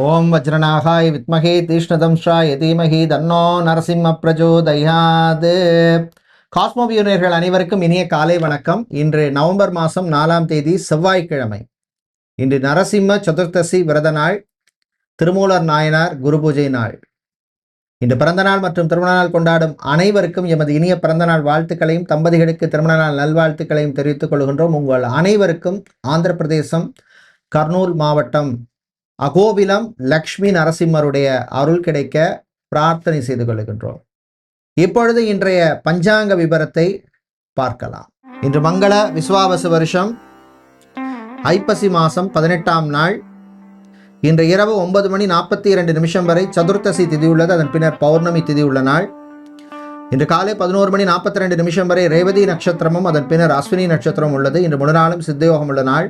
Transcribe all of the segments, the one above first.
ஓம் வஜ்ரநாகாய் வித்மகே தீஷ்ணதம்ஷாய தீமகி தன்னோ நரசிம்ம பிரஜோதயாது. காஸ்மோபியூனியர்கள் அனைவருக்கும் இனிய காலை வணக்கம். இன்று நவம்பர் மாதம் நாலாம் தேதி செவ்வாய்க்கிழமை. இன்று நரசிம்ம சதுர்த்தசி விரத நாள் திருமூலர் நாயனார் குரு பூஜை நாள். இன்று பிறந்தநாள் மற்றும் திருமண நாள் கொண்டாடும் அனைவருக்கும் எமது இனிய பிறந்தநாள் வாழ்த்துக்களையும் தம்பதிகளுக்கு திருமண நாள் நல்வாழ்த்துக்களையும் தெரிவித்துக் கொள்கின்றோம். உங்கள் அனைவருக்கும் ஆந்திர பிரதேசம் கர்னூல் மாவட்டம் அகோபிலம் லக்ஷ்மி நரசிம்மருடைய அருள் கிடைக்க பிரார்த்தனை செய்து கொள்கின்றோம். இப்பொழுது இன்றைய பஞ்சாங்க விபரத்தை பார்க்கலாம். இன்று மங்கள விஸ்வாவச வருஷம். ஐப்பசி மாதம் பதினெட்டாம் நாள். இன்று இரவு ஒன்பது மணி நாற்பத்தி இரண்டு நிமிஷம் வரை சதுர்த்தசி திதி உள்ளது. அதன் பின்னர் பௌர்ணமி திதி உள்ள நாள். இன்று காலை பதினோரு மணி நாற்பத்தி ரெண்டு நிமிஷம் வரை ரேவதி நட்சத்திரமும் அதன் பின்னர் அஸ்வினி நட்சத்திரம் உள்ளது. இன்று முழு நாளும் சித்தயோகம் உள்ள நாள்.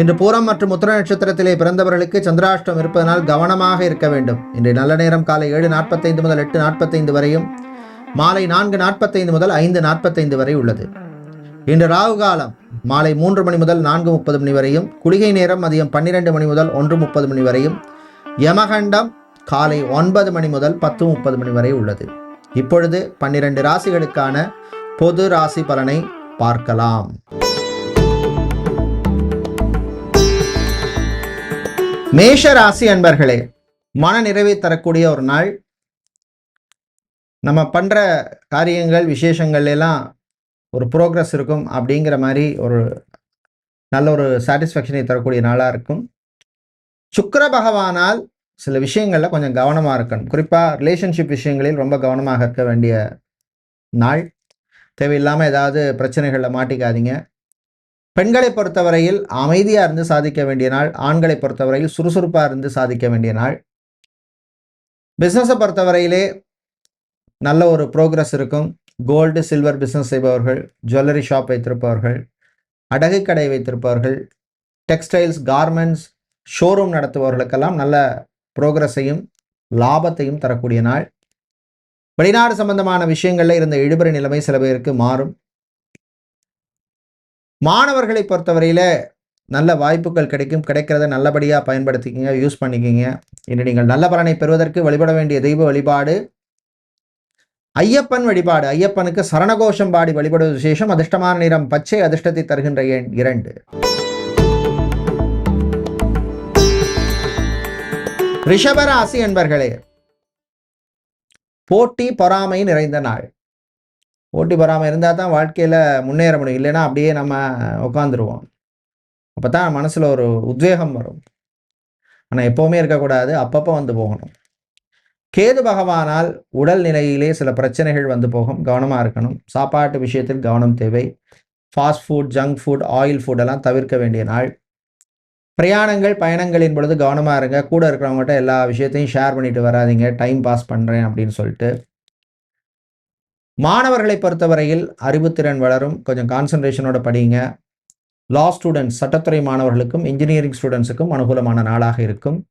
இன்று பூரம் மற்றும் உத்தர நட்சத்திரத்திலே பிறந்தவர்களுக்கு சந்திராஷ்டம் இருப்பதனால் கவனமாக இருக்க வேண்டும். இன்று நல்ல நேரம் காலை ஏழு நாற்பத்தைந்து முதல் எட்டு நாற்பத்தைந்து வரையும் மாலை நான்கு நாற்பத்தைந்து முதல் ஐந்து நாற்பத்தைந்து வரை உள்ளது. இன்று ராகு காலம் மாலை மூன்று மணி முதல் நான்கு முப்பது மணி வரையும் குளிகை நேரம் மதியம் பன்னிரெண்டு மணி முதல் ஒன்று முப்பது மணி வரையும் யமகண்டம் காலை ஒன்பது மணி முதல் பத்து முப்பது மணி வரை உள்ளது. இப்பொழுது பன்னிரண்டு ராசிகளுக்கான பொது ராசி பலனை பார்க்கலாம். மேஷ ராசி அன்பர்களே மன நிறைவை தரக்கூடிய ஒரு நாள். நம்ம பண்ணுற காரியங்கள் விசேஷங்கள் எல்லாம் ஒரு ப்ரோக்ரஸ் இருக்கும் அப்படிங்கிற மாதிரி ஒரு நல்ல ஒரு சாட்டிஸ்ஃபேக்ஷனை தரக்கூடிய நாளாக இருக்கும். சுக்கர பகவானால் சில விஷயங்களில் கொஞ்சம் கவனமாக இருக்கணும். குறிப்பாக ரிலேஷன்ஷிப் விஷயங்களில் ரொம்ப கவனமாக இருக்க வேண்டிய நாள். தேவையில்லாமல் ஏதாவது பிரச்சனைகளில் மாட்டிக்காதீங்க. பெண்களை பொறுத்தவரையில் அமைதியாக இருந்து சாதிக்க வேண்டிய நாள் ஆண்களை பொறுத்தவரையில் சுறுசுறுப்பாக இருந்து சாதிக்க வேண்டிய நாள். பிஸ்னஸை பொறுத்தவரையிலே நல்ல ஒரு ப்ரோக்ரஸ் இருக்கும். கோல்டு சில்வர் பிஸ்னஸ் செய்பவர்கள் ஜுவல்லரி ஷாப் வைத்திருப்பவர்கள் அடகு கடை வைத்திருப்பவர்கள் டெக்ஸ்டைல்ஸ் கார்மெண்ட்ஸ் ஷோரூம் நடத்துபவர்களுக்கெல்லாம் நல்ல ப்ரோக்ரஸையும் லாபத்தையும் தரக்கூடிய நாள். வெளிநாடு சம்பந்தமான விஷயங்களில் இருந்த இழுபறி நிலைமை சில பேருக்கு மாறும். மாணவர்களை பொறுத்தவரையில் நல்ல வாய்ப்புகள் கிடைக்கும். கிடைக்கிறத நல்லபடியாக பயன்படுத்திக்கிங்க யூஸ் பண்ணிக்கிங்க. இன்று நீங்கள் நல்ல பலனை பெறுவதற்கு வழிபட வேண்டிய தெய்வ வழிபாடு. ஐயப்பன் வழிபாடு. ஐயப்பனுக்கு சரணகோஷம் பாடி வழிபடுவது விசேஷம். அதிர்ஷ்டமான நிறம் பச்சை அதிர்ஷ்டத்தை தருகின்ற எண் இரண்டு. ரிஷபராசி என்பர்களே போட்டி பொறாமை நிறைந்த நாள். ஓட்டி பொறாமை இருந்தால் தான் வாழ்க்கையில் முன்னேற முடியும். இல்லைன்னா அப்படியே நம்ம உட்காந்துருவோம் அப்போ தான் மனசில் ஒரு உத்வேகம் வரும். ஆனால் எப்போவுமே இருக்கக்கூடாது. அப்பப்போ வந்து போகணும். கேது பகவானால் உடல் நிலையிலே சில பிரச்சனைகள் வந்து போகும். கவனமாக இருக்கணும். சாப்பாட்டு விஷயத்தில் கவனம் தேவை. Fast food junk food oil food எல்லாம் தவிர்க்க வேண்டிய நாள். பிரயாணங்கள் பயணங்களின் பொழுது கவனமாக இருங்க. கூட இருக்கிறவங்ககிட்ட எல்லா விஷயத்தையும் ஷேர் பண்ணிட்டு வராதிங்க. டைம் பாஸ் பண்ணுறேன் அப்படின்னு சொல்லிட்டு. மாணவர்களை பொறுத்தவரையில் அறிவுத்திறன் வளரும். கொஞ்சம் கான்சன்ட்ரேஷனோட படிங்க. லா ஸ்டூடெண்ட்ஸ் சட்டத்துறை மாணவர்களுக்கும் இன்ஜினியரிங் ஸ்டூடெண்ட்ஸுக்கும் அனுகூலமான நாளாக இருக்கும்.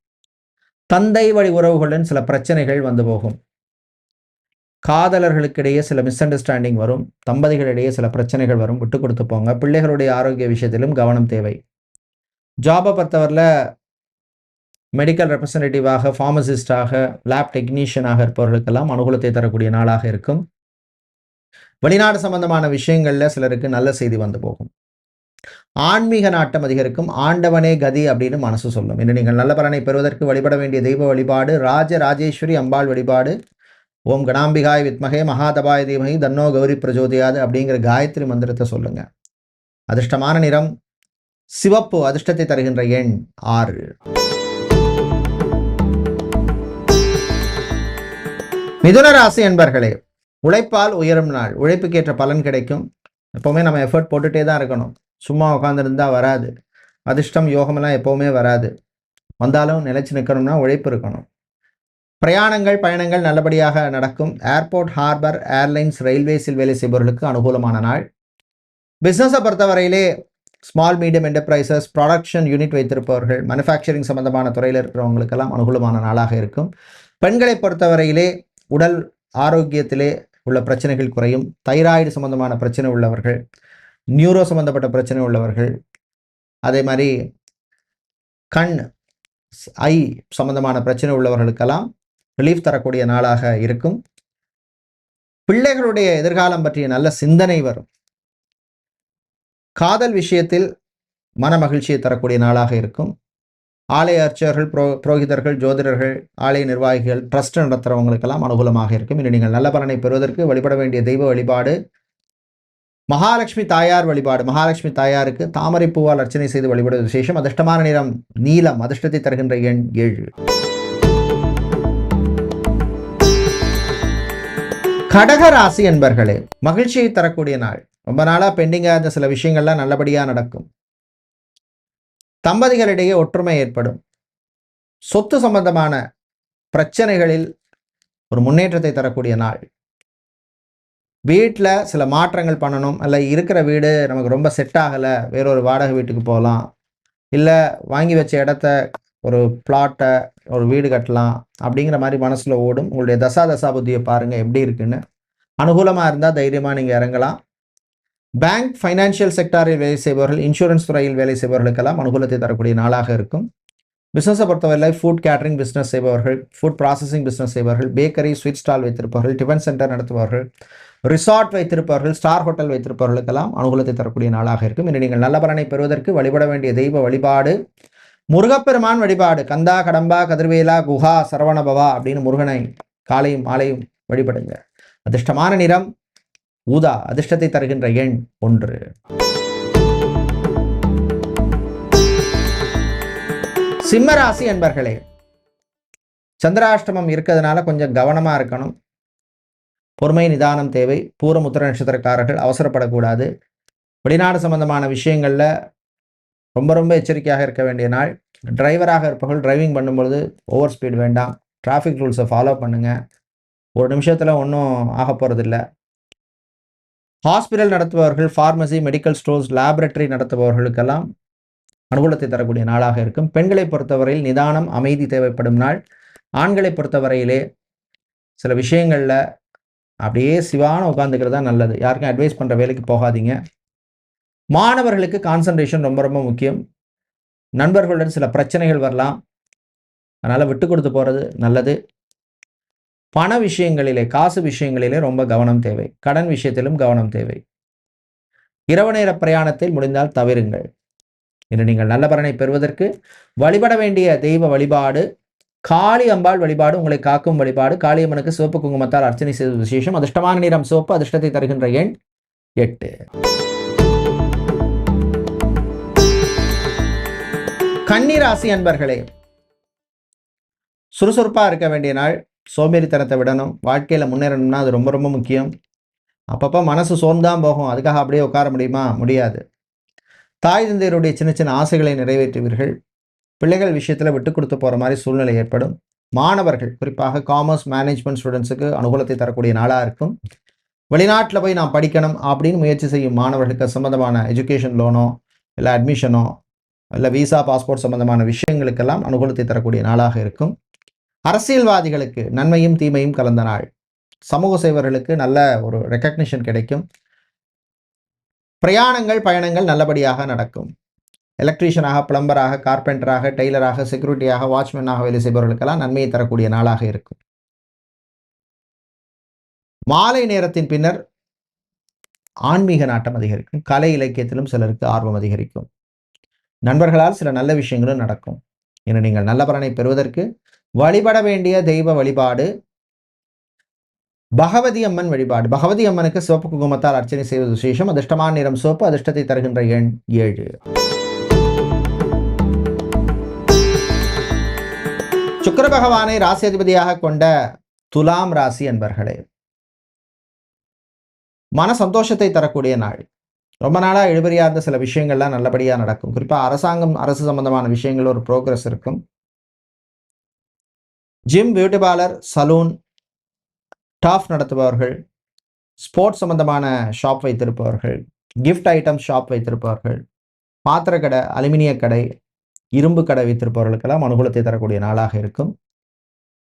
தந்தை வழி உறவுகளுடன் சில பிரச்சனைகள் வந்து போகும். காதலர்களுக்கிடையே சில மிஸ் அண்டர்ஸ்டாண்டிங் வரும். தம்பதிகளிடையே சில பிரச்சனைகள் வரும். விட்டு கொடுத்து போங்க. பிள்ளைகளுடைய ஆரோக்கிய விஷயத்திலும் கவனம் தேவை. ஜாபை பொறுத்தவரையில் மெடிக்கல் ரெப்ரசன்டேட்டிவாக ஃபார்மசிஸ்டாக லேப் டெக்னீஷியனாக இருப்பவர்களுக்கெல்லாம் அனுகூலத்தை தரக்கூடிய நாளாக இருக்கும். வெளிநாடு சம்பந்தமான விஷயங்களில் சிலருக்கு நல்ல செய்தி வந்து போகும். ஆன்மீக நாட்டம் அதிகரிக்கும். ஆண்டவனே கதி அப்படின்னு மனசு சொல்லும். இன்று நீங்கள் நல்ல பலனை பெறுவதற்கு வழிபட வேண்டிய தெய்வ வழிபாடு ராஜ ராஜேஸ்வரி அம்பாள் வழிபாடு ஓம் கணாம்பிகாய் வித்மகே மகாதபாய தீமகி தன்னோ கௌரி பிரஜோதியாது அப்படிங்கிற காயத்ரி மந்திரத்தை சொல்லுங்க. அதிர்ஷ்டமான நிறம் சிவப்பு அதிர்ஷ்டத்தை தருகின்ற எண் ஆறு. மிதுன ராசி என்பர்களே உழைப்பால் உயரும் நாள். உழைப்புக்கேற்ற பலன் கிடைக்கும். எப்போவுமே நம்ம எஃபர்ட் போட்டுகிட்டே தான் இருக்கணும். சும்மா உட்காந்துருந்தா வராது. அதிர்ஷ்டம் யோகமெல்லாம் எப்போவுமே வராது. வந்தாலும் நிலைச்சு நிற்கணும்னா உழைப்பு இருக்கணும். பிரயாணங்கள் பயணங்கள் நல்லபடியாக நடக்கும். ஏர்போர்ட் ஹார்பர் ஏர்லைன்ஸ் ரயில்வேஸில் வேலை செய்பவர்களுக்கு அனுகூலமான நாள். பிஸ்னஸை பொறுத்தவரையிலே small medium enterprises production unit வைத்திருப்பவர்கள் மனுஃபேக்சரிங் சம்பந்தமான துறையில் இருக்கிறவங்களுக்கெல்லாம் அனுகூலமான நாளாக இருக்கும். பெண்களை பொறுத்தவரையிலே உடல் ஆரோக்கியத்திலே உள்ள பிரச்சனைகள் குறையும். தைராய்டு சம்பந்தமான பிரச்சனை உள்ளவர்கள் நியூரோ சம்பந்தப்பட்ட பிரச்சனை உள்ளவர்கள் அதே மாதிரி கண் ஐ சம்பந்தமான பிரச்சனை உள்ளவர்களுக்கெல்லாம் ரிலீஃப் தரக்கூடிய நாளாக இருக்கும். பிள்ளைகளுடைய எதிர்காலம் பற்றிய நல்ல சிந்தனை வரும். காதல் விஷயத்தில் மன மகிழ்ச்சியை தரக்கூடிய நாளாக இருக்கும். ஆலய அர்ச்சகர்கள் புரோ புரோகிதர்கள் ஜோதிடர்கள் ஆலய நிர்வாகிகள் ட்ரஸ்ட் நடத்துகிறவங்களுக்கெல்லாம் அனுகூலமாக இருக்கும். இன்று நீங்கள் நல்ல பலனை பெறுவதற்கு வழிபட வேண்டிய தெய்வ வழிபாடு மகாலட்சுமி தாயார் வழிபாடு. மகாலட்சுமி தாயாருக்கு தாமரை பூவால் அர்ச்சனை செய்து வழிபடுவது விசேஷம். அதிர்ஷ்டமான நிறம் நீலம் அதிர்ஷ்டத்தை தருகின்ற எண் ஏழு. கடக ராசி என்பர்களே மகிழ்ச்சியை தரக்கூடிய நாள். ரொம்ப நாளாக பெண்டிங்காக இருந்த சில விஷயங்கள்லாம் நல்லபடியாக நடக்கும். தம்பதிகளிடையே ஒற்றுமை ஏற்படும். சொத்து சம்பந்தமான பிரச்சனைகளில் ஒரு முன்னேற்றத்தை தரக்கூடிய நாள். வீட்டில் சில மாற்றங்கள் பண்ணணும். அல்ல இருக்கிற வீடு நமக்கு ரொம்ப செட் ஆகலை. வேறொரு வாடகை வீட்டுக்கு போகலாம். இல்லை வாங்கி வச்ச இடத்த ஒரு பிளாட்டை ஒரு வீடு கட்டலாம். அப்படிங்கிற மாதிரி மனசில் ஓடும். உங்களுடைய தசா தசா புத்தியை பாருங்கள் எப்படி இருக்குன்னு. அனுகூலமாக இருந்தால் தைரியமாக நீங்கள் இறங்கலாம். பேங்க் ஃபைனான்சியல் செக்டாரில் வேலை செய்பவர்கள் இன்சூரன்ஸ் துறையில் வேலை செய்பவர்களுக்கெல்லாம் அனுகூலத்தை தரக்கூடிய நாளாக இருக்கும். பிஸ்னஸை பொறுத்தவரை ஃபுட் கேட்டரிங் பிஸ்னஸ் செய்பவர்கள் ஃபுட் ப்ராசஸிங் பிஸ்னஸ் செய்பவர்கள் பேக்கரி ஸ்வீட் ஸ்டால் வைத்திருப்பவர்கள் டிஃபன் சென்டர் நடத்துபவர்கள் ரிசார்ட் வைத்திருப்பவர்கள் ஸ்டார் ஹோட்டல் வைத்திருப்பவர்களுக்கெல்லாம் அனுகூலத்தை தரக்கூடிய நாளாக இருக்கும். இன்று நீங்கள் நல்ல பலனை பெறுவதற்கு வழிபட வேண்டிய தெய்வ வழிபாடு முருகப்பெருமான் வழிபாடு கந்தா கடம்பா கதிர்வேலா குஹா சரவணபவா அப்படின்னு முருகனை காலையும் மாலையும் வழிபடுங்க. அதிர்ஷ்டமான நிறம் ஊதா அதிர்ஷ்டத்தை தருகின்ற எண் ஒன்று. சிம்மராசி என்பர்களே சந்திராஷ்டமம் இருக்கிறதுனால கொஞ்சம் கவனமாக இருக்கணும். பொறுமை நிதானம் தேவை. பூரமுத்திர நட்சத்திரக்காரர்கள் அவசரப்படக்கூடாது. வெளிநாடு சம்பந்தமான விஷயங்களில் ரொம்ப ரொம்ப எச்சரிக்கையாக இருக்க வேண்டிய நாள். டிரைவராக இருப்பவர்கள் டிரைவிங் பண்ணும்பொழுது ஓவர் ஸ்பீட் வேண்டாம். டிராஃபிக் ரூல்ஸை ஃபாலோ பண்ணுங்கள் ஒரு நிமிஷத்தில் ஒன்றும் ஆக போகிறதில்ல ஹாஸ்பிட்டல் நடத்துபவர்கள் ஃபார்மசி மெடிக்கல் ஸ்டோர்ஸ் லேபரட்டரி நடத்துபவர்களுக்கெல்லாம் அனுகூலத்தை தரக்கூடிய நாளாக இருக்கும். பெண்களை பொறுத்தவரையில் நிதானம் அமைதி தேவைப்படும் நாள். ஆண்களை பொறுத்தவரையிலே சில விஷயங்களில் அப்படியே சிவான உட்காந்துக்கிறது தான் நல்லது. யாருக்கும் அட்வைஸ் பண்ணுற வேலைக்கு போகாதீங்க. மாணவர்களுக்கு கான்சன்ட்ரேஷன் ரொம்ப ரொம்ப முக்கியம். நண்பர்களுடன் சில பிரச்சனைகள் வரலாம். அதனால் விட்டு கொடுத்து போகிறது நல்லது. பண விஷயங்களிலே காசு விஷயங்களிலே ரொம்ப கவனம் தேவை. கடன் விஷயத்திலும் கவனம் தேவை. இரவு நேர பிரயாணத்தில் முடிந்தால் தவிருங்கள். இன்று நீங்கள் நல்ல பலனை பெறுவதற்கு வழிபட வேண்டிய தெய்வ வழிபாடு காளி அம்பாள் வழிபாடு உங்களை காக்கும் வழிபாடு காளியம்மனுக்கு சிவப்பு குங்குமத்தால் அர்ச்சனை செய்வது விசேஷம். அதிர்ஷ்டமான நிறம் சிவப்பு அதிர்ஷ்டத்தை தருகின்ற எண் எட்டு. கன்னிராசி அன்பர்களே சுறுசுறுப்பாக இருக்க வேண்டிய நாள் சோம்பேறித்தனத்தை விடணும். வாழ்க்கையில் முன்னேறணும்னா அது ரொம்ப ரொம்ப முக்கியம். அப்பப்போ மனசு சோர்ந்தான் போகும். அதுக்காக அப்படியே உட்கார முடியுமா? முடியாது. தாய் தந்தையருடைய சின்ன சின்ன ஆசைகளை நிறைவேற்றுவீர்கள். பிள்ளைகள் விஷயத்தில் விட்டு கொடுத்து போகிற மாதிரி சூழ்நிலை ஏற்படும். மாணவர்கள் குறிப்பாக காமர்ஸ் மேனேஜ்மெண்ட் ஸ்டூடெண்ட்ஸுக்கு அனுகூலத்தை தரக்கூடிய நாளாக இருக்கும். வெளிநாட்டில் போய் நான் படிக்கணும் அப்படின்னு முயற்சி செய்யும் மாணவர்களுக்கு சம்மந்தமான எஜுகேஷன் லோனோ இல்லை அட்மிஷனோ இல்லை விசா பாஸ்போர்ட் சம்மந்தமான விஷயங்களுக்கெல்லாம் அனுகூலத்தை தரக்கூடிய நாளாக இருக்கும். அரசியல்வாதிகளுக்கு நன்மையும் தீமையும் கலந்த நாள். சமூக சேவர்களுக்கு நல்ல ஒரு ரெக்கக்னிஷன் கிடைக்கும். பிரயாணங்கள் பயணங்கள் நல்லபடியாக நடக்கும். எலக்ட்ரீஷியனாக பிளம்பராக கார்பெண்டராக டெய்லராக செக்யூரிட்டியாக வாட்ச்மேனாக வேலை செய்பவர்களுக்கெல்லாம் நன்மையை தரக்கூடிய நாளாக இருக்கும். மாலை நேரத்தின் பின்னர் ஆன்மீக நாட்டம் அதிகரிக்கும். கலை இலக்கியத்திலும் சிலருக்கு ஆர்வம் அதிகரிக்கும். நண்பர்களால் சில நல்ல விஷயங்களும் நடக்கும். என நீங்கள் நல்ல பலனை பெறுவதற்கு வழிபட வேண்டிய தெய்வ வழிபாடு. பகவதி அம்மன் வழிபாடு. பகவதி அம்மனுக்கு சிவப்பு குங்குமத்தால் அர்ச்சனை செய்வது விசேஷம். அதிர்ஷ்டமான நிறம் சிவப்பு அதிர்ஷ்டத்தை தருகின்ற எண் ஏழு. சுக்கர பகவானை ராசி அதிபதியாக கொண்ட துலாம் ராசி என்பர்களே மன சந்தோஷத்தை தரக்கூடிய நாள். ரொம்ப நாளாக இழுபறியாக இருந்த சில விஷயங்கள்லாம் நல்லபடியாக நடக்கும். குறிப்பாக அரசாங்கம் அரசு சம்பந்தமான விஷயங்கள் ஒரு ப்ரோக்ரஸ் இருக்கும். ஜிம் பியூட்டி பார்லர் சலூன் டாஃப் நடத்துபவர்கள் ஸ்போர்ட்ஸ் சம்பந்தமான ஷாப் வைத்திருப்பவர்கள் கிஃப்ட் ஐட்டம் ஷாப் வைத்திருப்பவர்கள் பாத்திரக்கடை அலுமினிய கடை இரும்பு கடை வைத்திருப்பவர்களுக்கெல்லாம் அனுகூலத்தை தரக்கூடிய நாளாக இருக்கும்.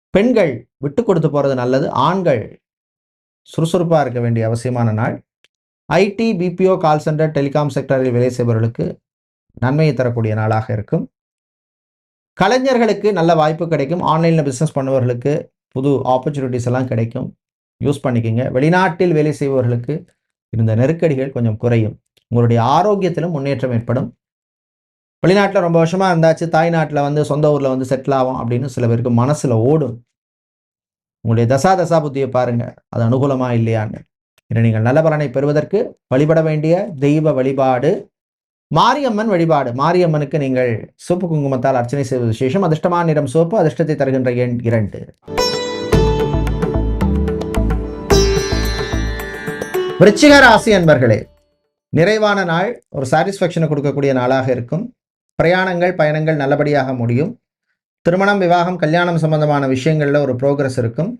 பெண்கள் விட்டு கொடுத்து போகிறது நல்லது. ஆண்கள் சுறுசுறுப்பாக இருக்க வேண்டிய அவசியமான நாள். IT BPO call centre telecom செக்டரில் வேலை செய்பவர்களுக்கு நன்மையை தரக்கூடிய நாளாக இருக்கும். கலைஞர்களுக்கு நல்ல வாய்ப்பு கிடைக்கும். ஆன்லைனில் பிஸ்னஸ் பண்ணுபவர்களுக்கு புது ஆப்பர்ச்சுனிட்டிஸ் எல்லாம் கிடைக்கும். யூஸ் பண்ணிக்கோங்க. வெளிநாட்டில் வேலை செய்பவர்களுக்கு இருந்த நெருக்கடிகள் கொஞ்சம் குறையும். உங்களுடைய ஆரோக்கியத்திலும் முன்னேற்றம் ஏற்படும். வெளிநாட்டில் ரொம்ப வருஷமாக இருந்தாச்சு. தாய்நாட்டில் வந்து சொந்த ஊரில் வந்து செட்டில் ஆகும் அப்படின்னு சில பேருக்கு மனசில் ஓடும். உங்களுடைய தசா தசா புத்தியை பாருங்கள் அது அனுகூலமாக இல்லையான்னு. இதை நீங்கள் நல்ல பலனை பெறுவதற்கு வழிபட வேண்டிய தெய்வ வழிபாடு மாரியம்மன் வழிபாடு. மாரியம்மனுக்கு நீங்கள் சோப்பு குங்குமத்தால் அர்ச்சனை செய்வது விசேஷம். அதிர்ஷ்டமான நிறம் சோப்பு அதிர்ஷ்டத்தை தருகின்ற எண் இரண்டு. விருச்சிக ராசி அன்பர்களே நிறைவான நாள் ஒரு சாட்டிஸ்ஃபேக்ஷனை கொடுக்கக்கூடிய நாளாக இருக்கும். பிரயாணங்கள் பயணங்கள் நல்லபடியாக முடியும். திருமணம் விவாகம் கல்யாணம் சம்பந்தமான விஷயங்களில் ஒரு ப்ரோக்ரஸ் இருக்கும்.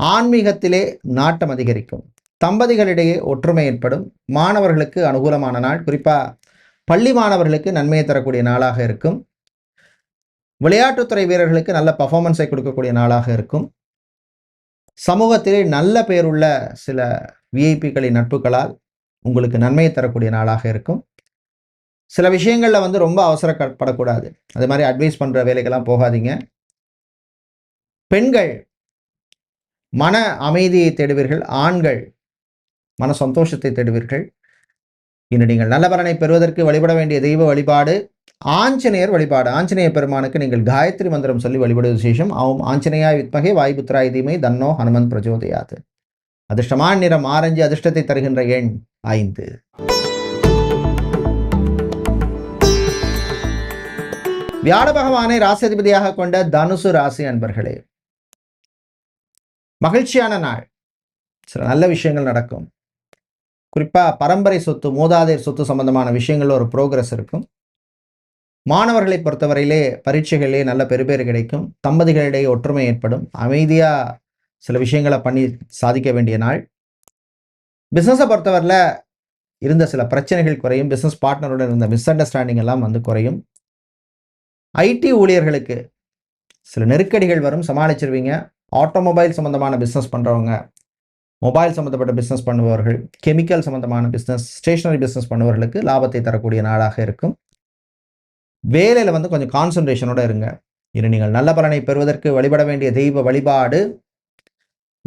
ஆன்மீகத்திலே நாட்டம் அதிகரிக்கும். தம்பதிகளிடையே ஒற்றுமை ஏற்படும். மாணவர்களுக்கு அனுகூலமான நாள். குறிப்பாக பள்ளி மாணவர்களுக்கு நன்மையை தரக்கூடிய நாளாக இருக்கும். விளையாட்டுத்துறை வீரர்களுக்கு நல்ல பர்ஃபார்மன்ஸை கொடுக்கக்கூடிய நாளாக இருக்கும். சமூகத்திலே நல்ல பெயருள்ள சில விஐபிகளின் நட்புகளால் உங்களுக்கு நன்மையை தரக்கூடிய நாளாக இருக்கும். சில விஷயங்களில் வந்து ரொம்ப அவசரப்படக்கூடாது. அது மாதிரி அட்வைஸ் பண்ணுற வேலைக்கெல்லாம் போகாதீங்க. பெண்கள் மன அமைதியை தேடுவீர்கள். ஆண்கள் மன சந்தோஷத்தை தேடுவீர்கள். இன்று நீங்கள் நல்ல பலனை பெறுவதற்கு வழிபட வேண்டிய தெய்வ வழிபாடு ஆஞ்சநேயர் வழிபாடு. ஆஞ்சநேய பெருமானுக்கு நீங்கள் காயத்ரி மந்திரம் சொல்லி வழிபடுவது விசேஷம். அவன் ஆஞ்சநேயா வித்மகே வாய்புத்ராய் தீமை தன்னோ ஹனுமன் பிரஜோதயாது அதிர்ஷ்டமான நிறம் ஆரஞ்சு அதிர்ஷ்டத்தை தருகின்ற எண் ஐந்து. வியாழ பகவானை ராசிபதியாக கொண்ட தனுசு ராசி அன்பர்களே மகிழ்ச்சியான நாள். சில நல்ல விஷயங்கள் நடக்கும். குறிப்பாக பரம்பரை சொத்து மூதாதையர் சொத்து சம்பந்தமான விஷயங்களில் ஒரு ப்ரோக்ரஸ் இருக்கும். மாணவர்களை பொறுத்தவரையிலே பரீட்சைகளிலே நல்ல பெருபேறு கிடைக்கும். தம்பதிகளிடையே ஒற்றுமை ஏற்படும். அமைதியாக சில விஷயங்களை பண்ணி சாதிக்க வேண்டிய நாள். பிஸ்னஸை பொறுத்தவரையில் இருந்த சில பிரச்சனைகள் குறையும். பிஸ்னஸ் பார்ட்னருடன் இருந்த மிஸ் அண்டர்ஸ்டாண்டிங் எல்லாம் வந்து குறையும். ஐடி ஊழியர்களுக்கு சில நெருக்கடிகள் வரும். சமாளிச்சிருவீங்க. ஆட்டோமொபைல் சம்மந்தமான பிஸ்னஸ் பண்ணுறவங்க மொபைல் சம்மந்தப்பட்ட பிஸ்னஸ் பண்ணுபவர்கள் கெமிக்கல் சம்மந்தமான பிஸ்னஸ் ஸ்டேஷனரி பிஸ்னஸ் பண்ணுபவர்களுக்கு லாபத்தை தரக்கூடிய நாளாக இருக்கும். வேலையில் வந்து கொஞ்சம் கான்சன்ட்ரேஷனோடு இருங்க. இனி நீங்கள் நல்ல பலனை பெறுவதற்கு வழிபட வேண்டிய தெய்வ வழிபாடு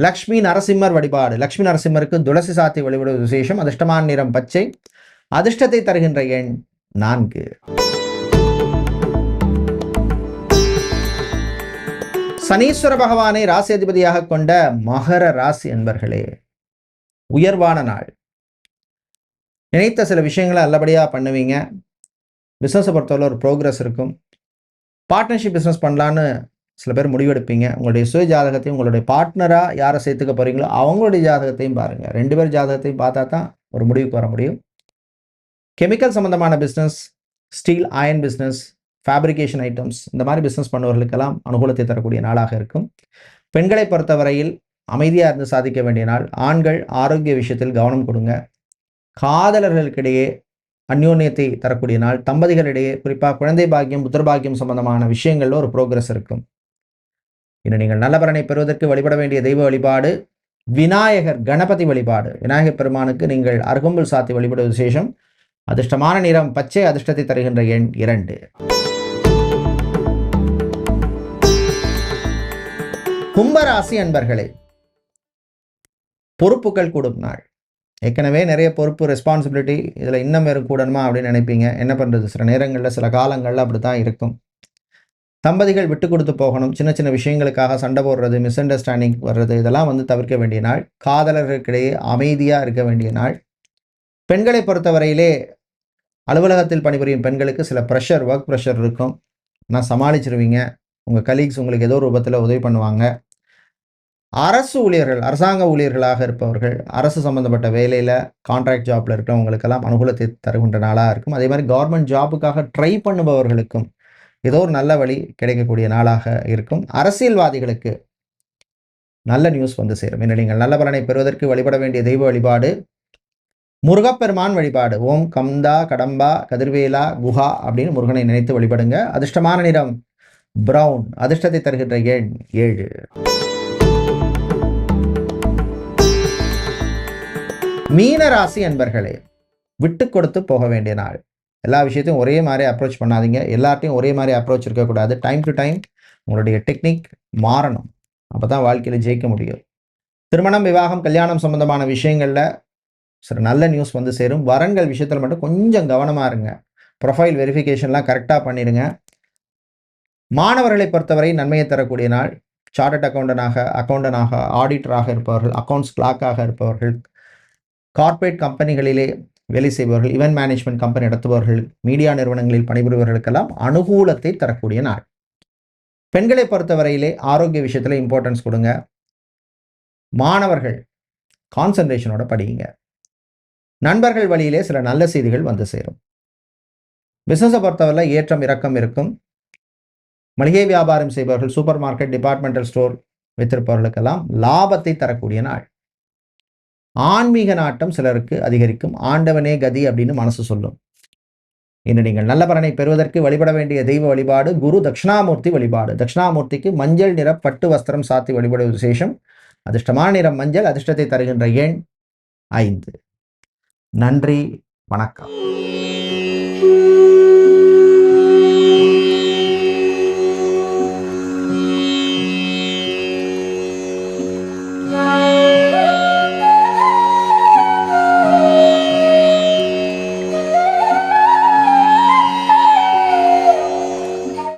லக்ஷ்மி நரசிம்மர் வழிபாடு. லக்ஷ்மி நரசிம்மருக்கு துளசி சாத்தி வழிபடுவது விசேஷம். அதிர்ஷ்டமான நிறம் பச்சை. அதிர்ஷ்டத்தை தருகின்ற எண் நான்கு. சனீஸ்வர பகவானை ராசி அதிபதியாக கொண்ட மகர ராசி என்பர்களே உயர்வான நாள். நினைத்த சில விஷயங்களை நல்லபடியாக பண்ணுவீங்க. பிஸ்னஸை பொறுத்தவரை ஒரு ப்ரோக்ரஸ் இருக்கும். பார்ட்னர்ஷிப் பிஸ்னஸ் பண்ணலான்னு சில பேர் முடிவெடுப்பீங்க. உங்களுடைய சுய ஜாதகத்தையும் உங்களுடைய பார்ட்னராக யாரை சேர்த்துக்க போகிறீங்களோ அவங்களுடைய ஜாதகத்தையும் பாருங்கள் ரெண்டு பேர் ஜாதகத்தையும் பார்த்தா தான் ஒரு முடிவுக்கு வர முடியும். கெமிக்கல் சம்மந்தமான business steel iron business fabrication items இந்த மாதிரி பிஸ்னஸ் பண்ணுவர்களுக்கெல்லாம் அனுகூலத்தை தரக்கூடிய நாளாக இருக்கும். பெண்களை பொறுத்தவரையில் அமைதியாக இருந்து சாதிக்க வேண்டிய நாள். ஆண்கள் ஆரோக்கிய விஷயத்தில் கவனம் கொடுங்க. காதலர்களுக்கிடையே அந்யோன்யத்தை தரக்கூடிய நாள். தம்பதிகளிடையே குறிப்பாக குழந்தை பாக்கியம் புத்திரபாக்கியம் சம்பந்தமான விஷயங்களில் ஒரு ப்ரோக்ரஸ் இருக்கும். இன்னும் நீங்கள் நல்ல பலனை பெறுவதற்கு வழிபட வேண்டிய தெய்வ வழிபாடு விநாயகர் கணபதி வழிபாடு. விநாயகர் பெருமானுக்கு நீங்கள் அருகம்புல் சாத்தி வழிபடுவது விசேஷம். அதிர்ஷ்டமான நிறம் பச்சை அதிர்ஷ்டத்தை தருகின்ற எண் இரண்டு. கும்பராசி அன்பர்களே பொறுப்புகள் கூடும் நாள். ஏற்கனவே நிறைய பொறுப்பு ரெஸ்பான்சிபிலிட்டி இதில் இன்னும் வேறு கூடணுமா அப்படின்னு நினைப்பீங்க. என்ன பண்ணுறது சில நேரங்களில் சில காலங்களில் அப்படி தான் இருக்கும். தம்பதிகள் விட்டு கொடுத்து போகணும். சின்ன சின்ன விஷயங்களுக்காக சண்டை போடுறது மிஸ் அண்டர்ஸ்டாண்டிங் வர்றது இதெல்லாம் வந்து தவிர்க்க வேண்டிய நாள். காதலர்களுக்கிடையே அமைதியாக இருக்க வேண்டிய நாள். பெண்களை பொறுத்தவரையிலே அலுவலகத்தில் பணிபுரியும் பெண்களுக்கு சில ப்ரெஷர் ஒர்க் ப்ரெஷர் இருக்கும். நான் சமாளிச்சிருவீங்க. உங்கள் கலீக்ஸ் உங்களுக்கு ஏதோ ரூபத்தில் உதவி பண்ணுவாங்க. அரசு ஊழியர்கள் அரசாங்க ஊழியர்களாக இருப்பவர்கள் அரசு சம்மந்தப்பட்ட வேலையில் கான்ட்ராக்ட் ஜாப்பில் இருக்கிறவங்களுக்கெல்லாம் அனுகூலத்தை தருகின்ற நாளாக இருக்கும். அதே மாதிரி கவர்மெண்ட் ஜாபுக்காக ட்ரை பண்ணுபவர்களுக்கும் ஏதோ ஒரு நல்ல வழி கிடைக்கக்கூடிய நாளாக இருக்கும். அரசியல்வாதிகளுக்கு நல்ல நியூஸ் வந்து சேரும். என்ன நீங்கள் நல்ல பலனை பெறுவதற்கு வழிபட வேண்டிய தெய்வ வழிபாடு முருகப்பெருமான் வழிபாடு ஓம் கம்தா கடம்பா கதிர்வேலா குஹா அப்படின்னு முருகனை நினைத்து வழிபடுங்க. அதிர்ஷ்டமான நிறம் பிரவுன் அதிர்ஷ்டத்தை தருகின்ற எண் ஏழு. மீன ராசி என்பர்களே விட்டு கொடுத்து போக வேண்டிய நாள். எல்லா விஷயத்தையும் ஒரே மாதிரி அப்ரோச் பண்ணாதீங்க. எல்லார்ட்டையும் ஒரே மாதிரி அப்ரோச் இருக்கக்கூடாது. டைம் டு டைம் உங்களுடைய டெக்னிக் மாறணும். அப்போ தான் வாழ்க்கையில் ஜெயிக்க முடியும். திருமணம் விவாகம் கல்யாணம் சம்பந்தமான விஷயங்களில் சில நல்ல நியூஸ் வந்து சேரும். வரன்கள் விஷயத்தில் மட்டும் கொஞ்சம் கவனமாக இருங்க. ப்ரொஃபைல் வெரிஃபிகேஷன்லாம் கரெக்டாக பண்ணிடுங்க. மாணவர்களை பொறுத்தவரை நன்மையை தரக்கூடிய நாள். சார்ட்டட் அக்கௌண்டனாக அக்கௌண்டனாக ஆடிட்டராக இருப்பவர்கள் அக்கௌண்ட்ஸ் கிளாக்காக இருப்பவர்கள் கார்ப்பரேட் கம்பெனிகளிலே வேலை செய்பவர்கள் இவென்ட் மேனேஜ்மெண்ட் கம்பெனி நடத்துபவர்கள் மீடியா நிறுவனங்களில் பணிபுரிபவர்களுக்கெல்லாம் அனுகூலத்தை தரக்கூடிய நாள். பெண்களை பொறுத்தவரையிலே ஆரோக்கிய விஷயத்தில் இம்பார்ட்டன்ஸ் கொடுங்க. மாணவர்கள் கான்சன்ட்ரேஷனோட படியுங்க. நண்பர்கள் வழியிலே சில நல்ல செய்திகள் வந்து சேரும். பிசினஸை பொறுத்தவரை ஏற்றம் இறக்கம் இருக்கும். மளிகை வியாபாரம் செய்பவர்கள் சூப்பர் மார்க்கெட் டிபார்ட்மெண்டல் ஸ்டோர் வைத்திருப்பவர்களுக்கெல்லாம் லாபத்தை தரக்கூடிய நாள். ஆன்மீக நாட்டம் சிலருக்கு அதிகரிக்கும். ஆண்டவனே கதி அப்படின்னு மனசு சொல்லும். இன்று நீங்கள் நல்ல பலனை பெறுவதற்கு வழிபட வேண்டிய தெய்வ வழிபாடு குரு தட்சிணாமூர்த்தி வழிபாடு. தட்சிணாமூர்த்திக்கு மஞ்சள் நிற பட்டு வஸ்திரம் சாத்தி வழிபடுவது விசேஷம். அதிர்ஷ்டமான நிறம் மஞ்சள் அதிர்ஷ்டத்தை தருகின்ற எண் ஐந்து. நன்றி வணக்கம்.